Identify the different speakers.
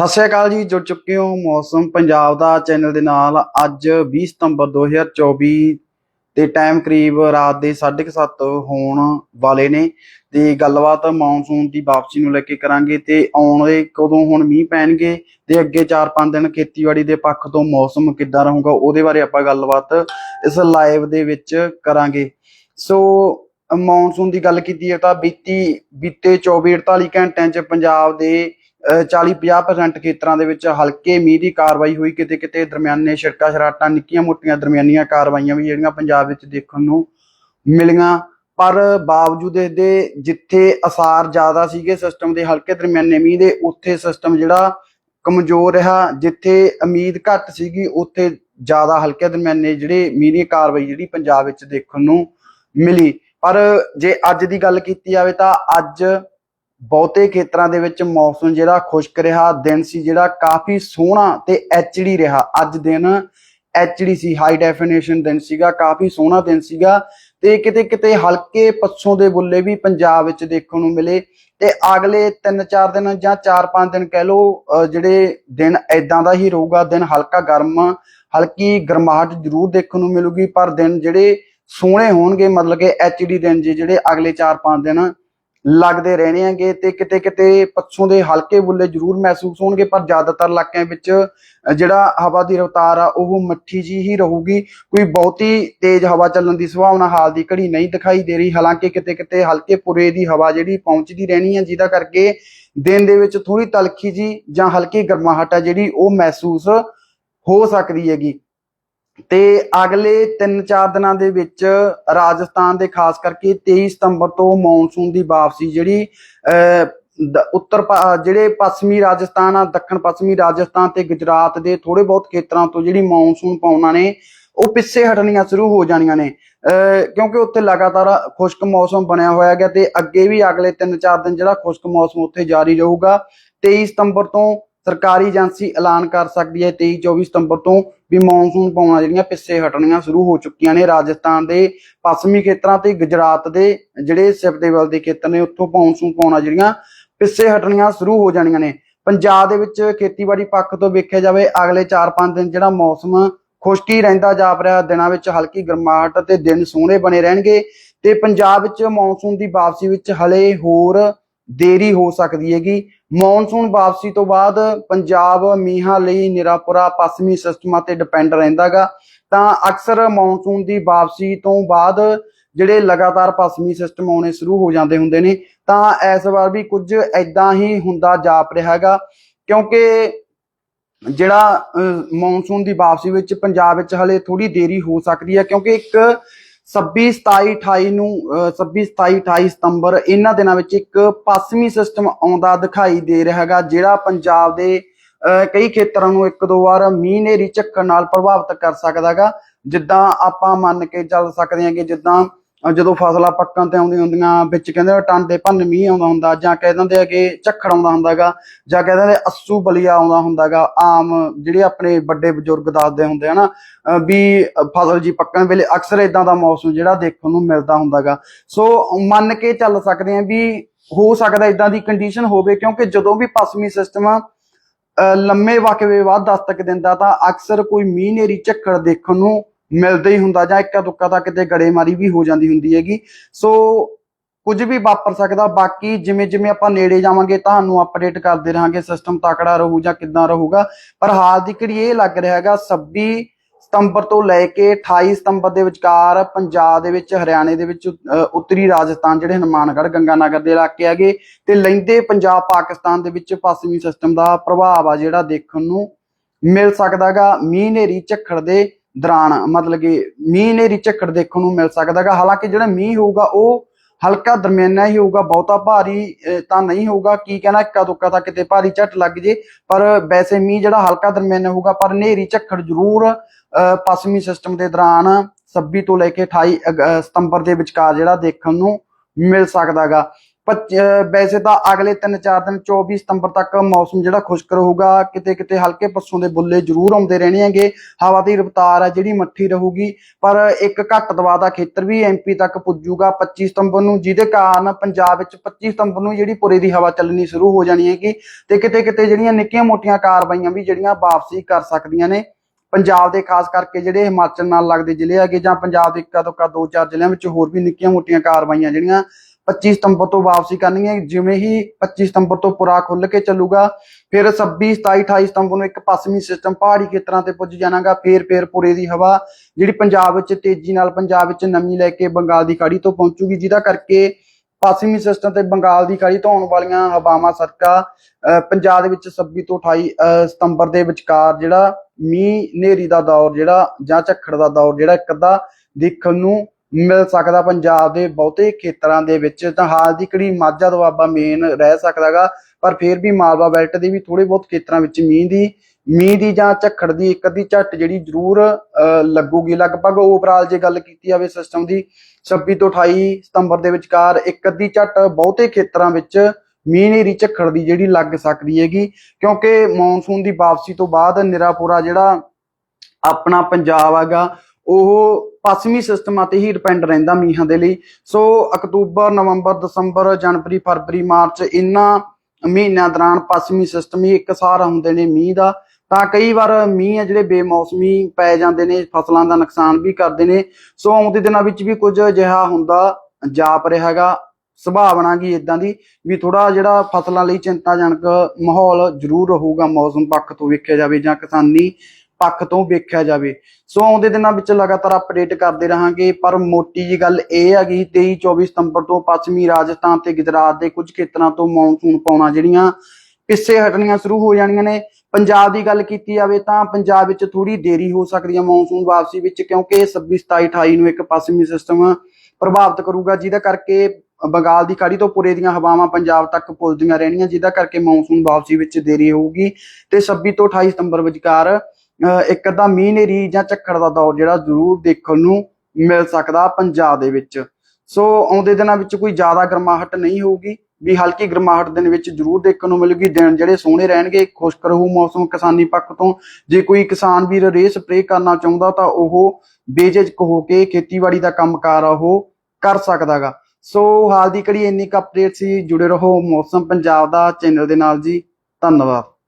Speaker 1: ਸਤਿ ਸ਼੍ਰੀ ਅਕਾਲ ਜੀ, ਜੁੜ ਚੁੱਕੇ ਹੋ ਮੌਸਮ ਪੰਜਾਬ ਦਾ ਚੈਨਲ ਦੇ ਨਾਲ। ਅੱਜ 20 ਸਤੰਬਰ 2024 ਤੇ ਟਾਈਮ ਕਰੀਬ ਰਾਤ ਦੇ 7:30 ਹੋਣ ਵਾਲੇ ਨੇ ਤੇ ਗੱਲਬਾਤ ਮੌਨਸੂਨ ਦੀ ਵਾਪਸੀ ਨੂੰ ਲੈ ਕੇ ਕਰਾਂਗੇ ਤੇ ਆਉਣ ਕਦੋਂ ਹੁਣ ਮੀਂਹ ਪੈਣਗੇ ਤੇ ਅੱਗੇ 4-5 ਦਿਨ ਖੇਤੀਬਾੜੀ ਦੇ ਪੱਖ ਤੋਂ ਮੌਸਮ ਕਿੱਦਾਂ ਰਹੂਗਾ ਉਹਦੇ ਬਾਰੇ ਆਪਾਂ ਗੱਲਬਾਤ ਇਸ ਲਾਈਵ ਦੇ ਵਿੱਚ ਕਰਾਂਗੇ। ਸੋ ਮੌਨਸੂਨ ਦੀ ਗੱਲ ਕੀਤੀ ਹੈ ਤਾਂ ਬੀਤੀ, ਬੀਤੇ 24-48 ਘੰਟਿਆਂ 'ਚ ਪੰਜਾਬ ਦੇ 40-50% ਖੇਤਰਾਂ ਦੇ ਵਿੱਚ ਹਲਕੇ ਮੀਂਹ ਦੀ ਕਾਰਵਾਈ ਹੋਈ। ਕਿਤੇ ਕਿਤੇ ਦਰਮਿਆਨੇ ਛਿੜਕਾ ਛਰਾਟਾਂ ਨਿੱਕੀਆਂ ਮੋਟੀਆਂ ਦਰਮਿਆਨੀਆਂ ਕਾਰਵਾਈਆਂ ਵੀ ਜਿਹੜੀਆਂ ਪੰਜਾਬ ਵਿੱਚ ਦੇਖਣ ਨੂੰ ਮਿਲੀਆਂ। ਪਰ ਬਾਵਜੂਦ ਇਹਦੇ ਜਿੱਥੇ ਅਸਾਰ ਜ਼ਿਆਦਾ ਸੀਗੇ ਸਿਸਟਮ ਦੇ, ਹਲਕੇ ਦਰਮਿਆਨੇ ਮੀਂਹ ਦੇ, ਉੱਥੇ ਸਿਸਟਮ ਜਿਹੜਾ ਕਮਜ਼ੋਰ ਰਿਹਾ, ਜਿੱਥੇ ਉਮੀਦ ਘੱਟ ਸੀਗੀ, ਉੱਥੇ ਜ਼ਿਆਦਾ ਹਲਕੇ ਦਰਮਿਆਨੇ ਜਿਹੜੇ ਮੀਂਹ ਦੀ ਕਾਰਵਾਈ ਜਿਹੜੀ ਪੰਜਾਬ ਵਿੱਚ ਦੇਖਣ ਨੂੰ ਮਿਲੀ। ਪਰ ਜੇ ਅੱਜ ਦੀ ਗੱਲ ਕੀਤੀ ਜਾਵੇ ਤਾਂ ਅੱਜ ਬਹੁਤੇ ਖੇਤਰਾਂ ਦੇ ਵਿੱਚ ਮੌਸਮ ਜਿਹੜਾ ਖੁਸ਼ਕ ਰਿਹਾ, ਦਿਨ ਸੀ ਜਿਹੜਾ ਕਾਫੀ ਸੋਹਣਾ ਤੇ ਐਚਡੀ ਰਿਹਾ। ਅੱਜ ਦਿਨ ਐਚਡੀ ਸੀ ਹਾਈ ਡੈਫੀਨੇਸ਼ਨ ਦਿਨ ਸੀਗਾ, ਕਾਫੀ ਸੋਹਣਾ ਦਿਨ ਸੀਗਾ ਤੇ ਕਿਤੇ ਕਿਤੇ ਹਲਕੇ ਪੱਛੋਂ ਦੇ ਬੁੱਲੇ ਵੀ ਪੰਜਾਬ ਵਿੱਚ ਦੇਖਣ ਨੂੰ ਮਿਲੇ ਤੇ ਅਗਲੇ 3-4 ਦਿਨ ਜਾਂ 4-5 ਦਿਨ ਕਹਿ ਲਓ ਜਿਹੜੇ ਦਿਨ ਐਦਾਂ ਦਾ ਹੀ ਰਹੂਗਾ, ਦਿਨ ਹਲਕਾ ਗਰਮ, ਹਲਕੀ ਗਰਮਾਹਟ ਜ਼ਰੂਰ ਦੇਖਣ ਨੂੰ ਮਿਲੂਗੀ, ਪਰ ਦਿਨ ਜਿਹੜੇ ਸੋਹਣੇ ਹੋਣਗੇ, ਮਤਲਬ ਕਿ ਐਚਡੀ ਦਿਨ ਜੀ ਜਿਹੜੇ ਅਗਲੇ 4-5 ਦਿਨ ਲੱਗਦੇ ਰਹਿਣੇ ਆਂਗੇ ਤੇ ਕਿਤੇ ਕਿਤੇ ਪੱਛੋਂ ਦੇ ਹਲਕੇ ਬੁੱਲੇ ਜ਼ਰੂਰ ਮਹਿਸੂਸ ਹੋਣਗੇ, ਪਰ ਜ਼ਿਆਦਾਤਰ ਇਲਾਕਿਆਂ ਵਿੱਚ ਜਿਹੜਾ ਹਵਾ ਦੀ ਰਫ਼ਤਾਰ ਆ, ਉਹ ਮੱਠੀ ਜੀ ਹੀ ਰਹੂਗੀ। ਕੋਈ ਬਹੁਤੀ ਤੇਜ਼ ਹਵਾ ਚੱਲਣ ਦੀ ਸੰਭਾਵਨਾ ਹਾਲ ਦੀ ਘੜੀ ਨਹੀਂ ਦਿਖਾਈ ਦੇ ਰਹੀ। ਹਾਲਾਂਕਿ ਕਿਤੇ ਕਿਤੇ ਹਲਕੇ ਪੁਰੇ ਦੀ ਹਵਾ ਜਿਹੜੀ ਪਹੁੰਚਦੀ ਰਹਿਣੀ ਹੈ ਜਿਹਦਾ ਕਰਕੇ ਦਿਨ ਦੇ ਵਿੱਚ ਥੋੜੀ ਤਲਖੀ ਜੀ ਜਾਂ ਹਲਕੀ ਗਰਮਾਹਟ ਆ ਜਿਹੜੀ ਉਹ ਮਹਿਸੂਸ ਹੋ ਸਕਦੀ ਹੈਗੀ। ਤੇ ਅਗਲੇ 3-4 ਦਿਨਾਂ ਦੇ ਵਿੱਚ ਰਾਜਸਥਾਨ ਦੇ ਖਾਸ ਕਰਕੇ 23 ਸਤੰਬਰ ਤੋਂ ਮੌਨਸੂਨ ਦੀ ਵਾਪਸੀ ਜਿਹੜੀ ਅਹ, ਉੱਤਰ ਜਿਹੜੇ ਪੱਛਮੀ ਰਾਜਸਥਾਨ ਆ ਦੱਖਣ ਪੱਛਮੀ ਰਾਜਸਥਾਨ ਤੇ ਗੁਜਰਾਤ ਦੇ ਥੋੜੇ ਬਹੁਤ ਖੇਤਰਾਂ ਤੋਂ ਜਿਹੜੀ ਮੌਨਸੂਨ ਪਾਉਣਾ ਨੇ ਉਹ ਪਿੱਛੇ ਹਟਣੀਆਂ ਸ਼ੁਰੂ ਹੋ ਜਾਣੀਆਂ ਨੇ। ਅਹ, ਕਿਉਂਕਿ ਉੱਥੇ ਲਗਾਤਾਰ ਖੁਸ਼ਕ ਮੌਸਮ ਬਣਿਆ ਹੋਇਆ ਗਿਆ ਤੇ ਅੱਗੇ ਵੀ ਅਗਲੇ 3-4 ਦਿਨ ਜਿਹੜਾ ਖੁਸ਼ਕ ਮੌਸਮ ਉੱਥੇ ਜਾਰੀ ਰਹੂਗਾ। 23 ਸਤੰਬਰ ਤੋਂ ਸਰਕਾਰੀ ਏਜੰਸੀ ਐਲਾਨ ਕਰ ਸਕਦੀ ਹੈ 23-24 ਸਤੰਬਰ ਤੋਂ ਵੀ ਮੌਨਸੂਨ ਪਾਉਣਾ ਜਿਹੜੀਆਂ ਪਿੱਛੇ ਹਟਣੀਆਂ ਸ਼ੁਰੂ ਹੋ ਚੁੱਕੀਆਂ ਨੇ ਰਾਜਸਥਾਨ ਦੇ ਪੱਛਮੀ ਖੇਤਰਾਂ ਤੇ ਗੁਜਰਾਤ ਦੇ ਜਿਹੜੇ ਸਿਫਦੇਵਲ ਦੇ ਖੇਤਰ ਨੇ, ਉੱਥੋਂ ਮੌਨਸੂਨ ਪਾਉਣਾ ਜਿਹੜੀਆਂ ਪਿੱਛੇ ਹਟਣੀਆਂ ਸ਼ੁਰੂ ਹੋ ਜਾਣੀਆਂ ਨੇ। ਪੰਜਾਬ ਦੇ ਵਿੱਚ ਖੇਤੀਬਾੜੀ ਪੱਖ ਤੋਂ ਵੇਖਿਆ ਜਾਵੇ, ਅਗਲੇ 4-5 ਦਿਨ ਜਿਹੜਾ ਮੌਸਮ ਖੁਸ਼ਕੀ ਰਹਿੰਦਾ ਜਾਪ ਰਿਹਾ, ਦਿਨਾਂ ਵਿੱਚ ਹਲਕੀ ਗਰਮਾਹਟ ਤੇ ਦਿਨ ਸੋਹਣੇ ਬਣੇ ਰਹਿਣਗੇ ਤੇ ਪੰਜਾਬ ਵਿੱਚ ਮੌਨਸੂਨ ਦੀ ਵਾਪਸੀ ਵਿੱਚ ਹਲੇ ਹੋਰ ਦੇਰੀ ਹੋ ਸਕਦੀ ਹੈਗੀ। ਮੌਨਸੂਨ ਵਾਪਸੀ ਤੋਂ ਬਾਅਦ ਪੰਜਾਬ ਮੀਂਹਾਂ ਲਈ ਨਿਰਾਪੁਰਾ ਪੱਛਮੀ ਸਿਸਟਮਾਂ ਤੇ ਡਿਪੈਂਡ ਰਹਿੰਦਾਗਾ। ਤਾਂ ਅਕਸਰ ਮੌਨਸੂਨ ਦੀ ਵਾਪਸੀ ਤੋਂ ਬਾਅਦ ਜਿਹੜੇ ਲਗਾਤਾਰ ਪੱਛਮੀ ਸਿਸਟਮ ਆਉਣੇ ਸ਼ੁਰੂ ਹੋ ਜਾਂਦੇ ਹੁੰਦੇ ਨੇ ਤਾਂ ਇਸ ਵਾਰ ਵੀ ਕੁਝ ਐਦਾਂ ਹੀ ਹੁੰਦਾ ਜਾਪ ਰਿਹਾ ਹੈਗਾ। ਕਿਉਂਕਿ ਜਿਹੜਾ ਅਹ, ਮੌਨਸੂਨ ਦੀ ਵਾਪਸੀ ਵਿੱਚ ਪੰਜਾਬ ਵਿੱਚ ਹਲੇ ਥੋੜੀ ਦੇਰੀ ਹੋ ਸਕਦੀ ਹੈ ਕਿਉਂਕਿ ਇੱਕ 26 27 28 ਨੂੰ ਅਹ, 26 27 28 ਸਤੰਬਰ ਇਹਨਾਂ ਦਿਨਾਂ ਵਿੱਚ ਇੱਕ ਪੱਛਮੀ ਸਿਸਟਮ ਆਉਂਦਾ ਦਿਖਾਈ ਦੇ ਰਿਹਾ ਹੈਗਾ ਜਿਹੜਾ ਪੰਜਾਬ ਦੇ ਕਈ ਖੇਤਰਾਂ ਨੂੰ ਇੱਕ ਦੋ ਵਾਰ ਮੀਂਹ ਨੇਰੀ ਝੱਕਣ ਨਾਲ ਪ੍ਰਭਾਵਿਤ ਕਰ ਸਕਦਾ ਸਕਦਾਗਾ ਜਿੱਦਾਂ ਆਪਾਂ ਮੰਨ ਕੇ ਚੱਲ ਸਕਦੇ ਹਾਂ ਕਿ ਜਿੱਦਾਂ ਜਦੋਂ ਫਸਲਾਂ ਪੱਕਣ ਤੇ ਆਉਂਦੀਆਂ ਹੁੰਦੀਆਂ, ਵਿੱਚ ਕਹਿੰਦੇ ਟਾਂਡੇ ਭੰਨ ਮੀਂਹ ਆਉਂਦਾ ਹੁੰਦਾ, ਜਾਂ ਕਹਿ ਦਿੰਦੇ ਆ ਕਿ ਝੱਖੜ ਆਉਂਦਾ ਹੁੰਦਾਗਾ, ਜਾਂ ਕਹਿ ਦਿੰਦੇ ਅੱਸੂ ਬਲੀਆ ਆਉਂਦਾ ਹੁੰਦਾਗਾ, ਆਮ ਜਿਹੜੇ ਆਪਣੇ ਵੱਡੇ ਬਜ਼ੁਰਗ ਦੱਸਦੇ ਹੁੰਦੇ ਆ ਵੀ ਫਸਲ ਜੀ ਪੱਕਣ ਵੇਲੇ ਅਕਸਰ ਇਦਾਂ ਦਾ ਮੌਸਮ ਜਿਹੜਾ ਦੇਖਣ ਨੂੰ ਮਿਲਦਾ ਹੁੰਦਾਗਾ। ਸੋ ਮੰਨ ਕੇ ਚੱਲ ਸਕਦੇ ਆ ਵੀ ਹੋ ਸਕਦਾ ਇਦਾਂ ਦੀ ਕੰਡੀਸ਼ਨ ਹੋਵੇ, ਕਿਉਂਕਿ ਜਦੋਂ ਵੀ ਪੱਛਮੀ ਸਿਸਟਮ ਲੰਮੇ ਵਕਵੇ ਬਾਅਦ ਦਸਤਕ ਦਿੰਦਾ, ਤਾਂ ਅਕਸਰ ਕੋਈ ਮੀਂਹ ਨੇਰੀ ਝੱਖੜ ਦੇਖਣ ਨੂੰ ਮਿਲਦਾ ਹੀ ਹੁੰਦਾ ਜਾਂ ਇੱਕਾ ਦੁੱਕਾ ਤਾਂ ਕਿਤੇ ਗੜੇਮਾਰੀ ਵੀ ਹੋ ਜਾਂਦੀ ਹੁੰਦੀ ਹੈਗੀ। ਸੋ ਕੁਝ ਵੀ ਵਾਪਰ ਸਕਦਾ, ਬਾਕੀ ਜਿਵੇਂ ਜਿਵੇਂ ਆਪਾਂ ਨੇੜੇ ਜਾਵਾਂਗੇ, ਤੁਹਾਨੂੰ ਅਪਡੇਟ ਕਰਦੇ ਰਹਾਂਗੇ ਸਿਸਟਮ ਤਾਕੜਾ ਰਹੂ ਜਾਂ ਕਿੱਦਾਂ ਰਹੂਗਾ। ਪਰ ਹਾਲ ਦੀ ਘੜੀ ਇਹ ਲੱਗ ਰਿਹਾ ਹੈਗਾ 26 ਸਤੰਬਰ ਤੋਂ ਲੈ ਕੇ 28 ਸਤੰਬਰ ਦੇ ਵਿਚਕਾਰ ਪੰਜਾਬ ਦੇ ਵਿੱਚ, ਹਰਿਆਣੇ ਦੇ ਵਿੱਚ ਉੱਤਰੀ ਰਾਜਸਥਾਨ, ਜਿਹੜੇ ਹਨੂਮਾਨਗੜ੍ਹ, ਗੰਗਾਨਗਰ ਦੇ ਇਲਾਕੇ ਹੈਗੇ, ਤੇ ਲੈਂਦੇ ਪੰਜਾਬ, ਪਾਕਿਸਤਾਨ ਦੇ ਵਿੱਚ ਪੱਛਮੀ ਸਿਸਟਮ ਦਾ ਪ੍ਰਭਾਵ ਆ ਜਿਹੜਾ ਦੇਖਣ ਨੂੰ ਮਿਲ ਸਕਦਾਗਾ ਮੀਂਹ ਨੇਰੀ ਝੱਖੜ ਦੇ ਦੌਰਾਨ ਮਤਲਬ ਕਿ ਮੀਂਹ ਨੇਰੀ ਝੱਖੜ ਦੇਖਣ ਨੂੰ ਮਿਲ ਸਕਦਾਗਾ ਹਾਲਾਂਕਿ ਜਿਹੜਾ ਮੀਂਹ ਹੋਊਗਾ ਉਹ ਹਲਕਾ ਦਰਮਿਆਨਾ ਹੀ ਹੋਊਗਾ ਬਹੁਤਾ ਭਾਰੀ ਤਾਂ ਨਹੀਂ ਹੋਊਗਾ। ਕੀ ਕਹਿਣਾ ਇੱਕਾ ਦੁੱਕਾ ਤਾਂ ਕਿਤੇ ਭਾਰੀ ਝੱਟ ਲੱਗ ਜੇ ਪਰ ਵੈਸੇ ਮੀਂਹ ਜਿਹੜਾ ਹਲਕਾ ਦਰਮਿਆਨਾ ਹੋਊਗਾ ਪਰ ਨੇਰੀ ਝੱਖੜ ਜ਼ਰੂਰ ਅ, ਪੱਛਮੀ ਸਿਸਟਮ ਦੇ ਦੌਰਾਨ 26 ਤੋਂ ਲੈ ਕੇ 28 ਅਗ- ਸਤੰਬਰ ਦੇ ਵਿਚਕਾਰ ਜਿਹੜਾ ਦੇਖਣ ਨੂੰ ਮਿਲ ਸਕਦਾਗਾ ਪੱਚ- ਵੈਸੇ ਤਾਂ ਅਗਲੇ 3-4 ਦਿਨ 24 ਸਤੰਬਰ ਤੱਕ ਮੌਸਮ ਜਿਹੜਾ ਖੁਸ਼ਕ ਰਹੂਗਾ। ਕਿਤੇ ਕਿਤੇ ਹਲਕੇ ਪੱਸੋਂ ਦੇ ਬੁੱਲੇ ਜ਼ਰੂਰ ਆਉਂਦੇ ਰਹਿਣੇ ਹੈਗੇ ਹਵਾ ਦੀ ਰਫ਼ਤਾਰ ਹੈ ਜਿਹੜੀ ਮੱਠੀ ਰਹੂਗੀ। ਪਰ ਇੱਕ ਘੱਟ ਦਬਾਅ ਦਾ ਖੇਤਰ ਵੀ ਐਮਪੀ ਤੱਕ ਪੁੱਜੂਗਾ 25 ਸਤੰਬਰ ਨੂੰ, ਜਿਹਦੇ ਕਾਰਨ ਪੰਜਾਬ ਵਿੱਚ 25 ਸਤੰਬਰ ਨੂੰ ਜਿਹੜੀ ਪੁਰੇ ਦੀ ਹਵਾ ਚੱਲਣੀ ਸ਼ੁਰੂ ਹੋ ਜਾਣੀ ਹੈਗੀ। ਤੇ ਕਿਤੇ ਕਿਤੇ ਜਿਹੜੀਆਂ ਨਿੱਕੀਆਂ ਮੋਟੀਆਂ ਕਾਰਵਾਈਆਂ ਵੀ ਜਿਹੜੀਆਂ ਵਾਪਸੀ ਕਰ ਸਕਦੀਆਂ ਨੇ। ਪੰਜਾਬ ਦੇ ਖਾਸ ਕਰਕੇ ਜਿਹੜੇ ਹਿਮਾਚਲ ਨਾਲ ਲੱਗਦੇ ਜ਼ਿਲ੍ਹੇ ਹੈਗੇ ਜਾਂ ਪੰਜਾਬ ਦੇ ਇੱਕਾ ਦੁੱਕਾ ਦੋ ਚਾਰ ਜ਼ਿਲ੍ਹਿਆਂ ਵਿੱਚ ਹੋਰ ਵੀ ਨਿੱਕੀਆਂ ਮੋਟੀਆਂ ਕਾਰਵਾਈਆਂ ਜਿਹੜੀਆਂ 25 ਸਤੰਬਰ ਤੋਂ ਵਾਪਸੀ ਕਰਨਗੀਆਂ ਜਿਵੇਂ ਹੀ 25 ਸਤੰਬਰ ਤੋਂ ਪੁਰਾ ਖੁੱਲ ਕੇ ਚੱਲੂਗਾ, ਫਿਰ 26 27 28 ਸਤੰਬਰ ਨੂੰ ਇੱਕ ਪੱਛਮੀ ਸਿਸਟਮ ਪਹਾੜੀ ਖੇਤਰਾਂ ਤੇ ਪੁੱਜ ਜਾਣਾਗਾ। ਫੇਰ ਫੇਰ ਪੁਰੇ ਦੀ ਹਵਾ, ਜਿਹੜੀ ਪੰਜਾਬ ਵਿੱਚ ਤੇਜ਼ੀ ਨਾਲ ਪੰਜਾਬ ਵਿੱਚ ਨਮੀ ਲੈ ਕੇ ਬੰਗਾਲ ਦੀ ਖਾੜੀ ਤੋਂ ਪਹੁੰਚੂਗੀ, ਜਿਹਦਾ ਕਰਕੇ ਪੱਛਮੀ ਸਿਸਟਮ ਤੇ ਬੰਗਾਲ ਦੀ ਖਾੜੀ ਤੋਂ ਆਉਣ ਵਾਲੀਆਂ ਹਵਾਵਾਂ ਸਦਕਾ, ਅਹ ਪੰਜਾਬ ਦੇ ਵਿੱਚ 26 ਤੋਂ 28 ਅਹ ਸਤੰਬਰ ਦੇ ਵਿਚਕਾਰ ਜਿਹੜਾ ਮੀਂਹ ਹਨੇਰੀ ਦਾ ਦੌਰ ਜਿਹੜਾ ਜਾਂ ਝੱਖੜ ਦਾ ਦੌਰ ਜਿਹੜਾ ਇੱਕ ਅੱਧਾ ਦੇਖਣ ਨੂੰ ਮਿਲ ਸਕਦਾ ਪੰਜਾਬ ਦੇ ਬਹੁਤੇ ਖੇਤਰਾਂ ਦੇ ਵਿੱਚ ਤਾਂ ਹਾਲ ਦੀ ਘੜੀ ਮਾਝਾ ਦੁਆਬਾ ਮੇਨ ਰਹਿ ਸਕਦਾਗਾ ਪਰ ਫਿਰ ਵੀ ਮਾਲਵਾ ਬੈਲਟ ਦੇ ਵੀ ਥੋੜੇ ਬਹੁਤ ਖੇਤਰਾਂ ਵਿੱਚ ਮੀਂਹ ਦੀ ਮੀਂਹ ਦੀ ਜਾਂ ਝੱਖੜ ਦੀ ਇੱਕ ਅੱਧੀ ਝੱਟ ਜਿਹੜੀ ਜ਼ਰੂਰ ਅਹ, ਲੱਗੂਗੀ। ਲਗਭਗ ਓਵਰਆਲ ਜੇ ਗੱਲ ਕੀਤੀ ਜਾਵੇ ਸਿਸਟਮ ਦੀ 26 ਤੋਂ 28 ਸਤੰਬਰ ਦੇ ਵਿਚਕਾਰ ਇੱਕ ਅੱਧੀ ਝੱਟ ਬਹੁਤੇ ਖੇਤਰਾਂ ਵਿੱਚ ਮੀਂਹ ਨੇਰੀ ਝੱਖੜ ਦੀ ਜਿਹੜੀ ਲੱਗ ਸਕਦੀ ਹੈਗੀ। ਕਿਉਂਕਿ ਮੌਨਸੂਨ ਦੀ ਵਾਪਸੀ ਤੋਂ ਬਾਅਦ ਨਿਰਾਪੁਰਾ ਜਿਹੜਾ ਆਪਣਾ ਪੰਜਾਬ ਹੈਗਾ ਉਹ ਪੱਛਮੀ ਸਿਸਟਮਾਂ ਤੇ ਹੀ ਡਿਪੈਂਡ ਰਹਿੰਦਾ ਮੀਂਹਾਂ ਦੇ ਲਈ। ਸੋ ਅਕਤੂਬਰ, ਨਵੰਬਰ, ਦਸੰਬਰ, ਜਨਵਰੀ, ਫਰਵਰੀ, ਮਾਰਚ ਇਹਨਾਂ ਮਹੀਨਿਆਂ ਦੌਰਾਨ ਪੱਛਮੀ ਸਿਸਟਮ ਹੀ ਇੱਕ ਹੁੰਦੇ ਨੇ ਮੀਂਹ ਦਾ। ਤਾਂ ਕਈ ਵਾਰ ਮੀਂਹ ਆ ਜਿਹੜੇ ਬੇਮੌਸਮੀ ਪੈ ਜਾਂਦੇ ਨੇ, ਫਸਲਾਂ ਦਾ ਨੁਕਸਾਨ ਵੀ ਕਰਦੇ ਨੇ। ਸੋ ਆਉਂਦੇ ਦਿਨਾਂ ਵਿੱਚ ਵੀ ਕੁਝ ਅਜਿਹਾ ਹੁੰਦਾ ਜਾਪ ਰਿਹਾ ਹੈਗਾ। ਸੁਭਾਵਨਾ ਕੀ ਇਦਾਂ ਦੀ? ਵੀ ਥੋੜਾ ਜਿਹੜਾ ਫਸਲਾਂ ਲਈ ਚਿੰਤਾਜਨਕ ਮਾਹੌਲ ਜ਼ਰੂਰ ਰਹੂਗਾ ਮੌਸਮ ਪੱਖ ਤੋਂ ਵੇਖਿਆ ਜਾਵੇ ਜਾਂ ਕਿਸਾਨੀ ਪੱਖ ਤੋਂ ਵੇਖਿਆ ਜਾਵੇ। ਸੋ ਆਉਂਦੇ ਦਿਨਾਂ ਵਿੱਚ ਲਗਾਤਾਰ ਅਪਡੇਟ ਕਰਦੇ ਰਹਾਂਗੇ, ਪਰ ਮੋਟੀ ਜੀ ਗੱਲ ਇਹ ਹੈਗੀ 23 24 ਸਤੰਬਰ ਤੋਂ ਪੱਛਮੀ ਰਾਜਸਥਾਨ ਤੇ ਗੁਜਰਾਤ ਦੇ ਕੁਝ ਖੇਤਰਾਂ ਤੋਂ ਮੌਨਸੂਨ ਪਾਉਣਾ, ਜਿਹੜੀਆਂ ਪਿੱਛੇ ਹਟਣੀਆਂ ਸ਼ੁਰੂ ਹੋ ਜਾਣੀਆਂ ਨੇ। ਪੰਜਾਬ ਦੀ ਗੱਲ ਕੀਤੀ ਜਾਵੇ ਤਾਂ ਪੰਜਾਬ ਵਿੱਚ ਥੋੜੀ ਦੇਰੀ ਹੋ ਸਕਦੀ ਹੈ ਮੌਨਸੂਨ ਵਾਪਸੀ ਵਿੱਚ, ਕਿਉਂਕਿ 26 27 28 ਨੂੰ ਇੱਕ ਪੱਛਮੀ ਸਿਸਟਮ ਪ੍ਰਭਾਵਿਤ ਕਰੂਗਾ, ਜਿਹਦਾ ਕਰਕੇ ਬੰਗਾਲ ਦੀ ਖਾੜੀ ਤੋਂ ਪੁਰੇ ਦੀਆਂ ਹਵਾਵਾਂ ਪੰਜਾਬ ਤੱਕ ਪੁੱਜਦੀਆਂ ਰਹਿਣੀਆਂ, ਜਿਹਦਾ ਕਰਕੇ ਮੌਨਸੂਨ ਵਾਪਸੀ ਵਿੱਚ ਦੇਰੀ ਹੋਊਗੀ। ਤੇ 26 ਤੋਂ 28 ਸਤੰਬਰ ਵਿਚਕਾਰ ਇੱਕ ਅੱਧਾ ਮੀਂਹ ਨੇਰੀ ਜਾਂ ਝੱਖੜ ਦਾ ਦੌਰ ਜਿਹੜਾ ਜ਼ਰੂਰ ਦੇਖਣ ਨੂੰ ਮਿਲ ਸਕਦਾ ਪੰਜਾਬ ਦੇ ਵਿੱਚ। ਸੋ ਆਉਂਦੇ ਦਿਨਾਂ ਵਿੱਚ ਕੋਈ ਜ਼ਿਆਦਾ ਗਰਮਾਹਟ ਨਹੀਂ ਹੋਊਗੀ, ਵੀ ਹਲਕੀ ਗਰਮਾਹਟ ਦਿਨ ਵਿੱਚ ਜ਼ਰੂਰ ਦੇਖਣ ਨੂੰ ਮਿਲੂਗੀ। ਦਿਨ ਜਿਹੜੇ ਸੋਹਣੇ ਰਹਿਣਗੇ, ਖੁਸ਼ਕ ਰਹੂ ਮੌਸਮ ਕਿਸਾਨੀ ਪੱਖ ਤੋਂ। ਜੇ ਕੋਈ ਕਿਸਾਨ ਵੀਰ ਰੇ ਸਪਰੇਅ ਕਰਨਾ ਚਾਹੁੰਦਾ ਤਾਂ ਉਹ ਬੇਝਿਜਕ ਹੋ ਕੇ ਖੇਤੀਬਾੜੀ ਦਾ ਕੰਮਕਾਰ ਆ ਉਹ ਕਰ ਸਕਦਾਗਾ। ਸੋ ਹਾਲ ਦੀ ਕੜੀ ਇੰਨੀ ਕੁ ਅਪਡੇਟ ਸੀ, ਜੁੜੇ ਰਹੋ ਮੌਸਮ ਪੰਜਾਬ ਦਾ ਚੈਨਲ ਦੇ ਨਾਲ ਜੀ। ਧੰਨਵਾਦ।